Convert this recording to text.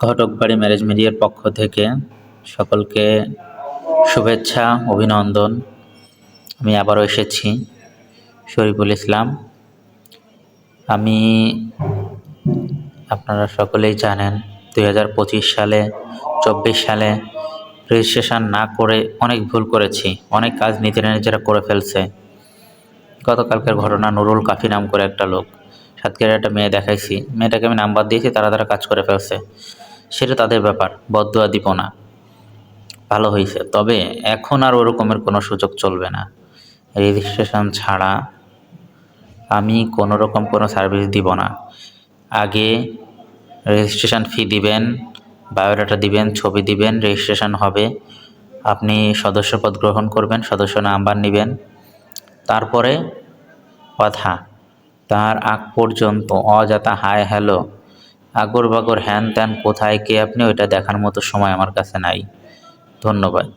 ঘটকবাড়ি marriage মিডিয়ার পক্ষ থেকে সকলকে শুভেচ্ছা, অভিনন্দন। আমি আবারও এসেছি শরীফুল ইসলাম। আমি, আপনারা সকলেই জানেন, দুই হাজার পঁচিশ সালে, চব্বিশ সালে রেজিস্ট্রেশন না করে অনেক ভুল করেছি, অনেক কাজ নিজেরা নিজেরা করে ফেলছে। গতকালকের ঘটনা নুরুল কাফি নাম করে একটা লোক। সাতক্ষীরার একটা মেয়ে দেখাইছি। মেয়েটাকে আমি নাম্বার দিয়েছি, তারা তারা কাজ করে ফেলছে। সেটা তাদের ব্যাপার বদুয়া দিব না। ভালো হয়েছে তবে এখন আর ওরকমের কোনো সুযোগ চলবে না। রেজিস্ট্রেশন ছাড়া আমি কোনো রকম কোনো সার্ভিস দিব না। আগে রেজিস্ট্রেশন ফি দিবেন, বায়োডাটা দিবেন, ছবি দিবেন, রেজিস্ট্রেশন হবে। আপনি সদস্যপদ গ্রহণ করবেন, সদস্য নাম্বার নেবেন। তারপরে কথা। তার আগ পর্যন্ত অযাতা হায় হ্যালো। আগর বাগর হ্যান ত্যান কোথায়? কে আপনি? ওইটা দেখার মতো সময় আমার কাছে নাই। ধন্যবাদ।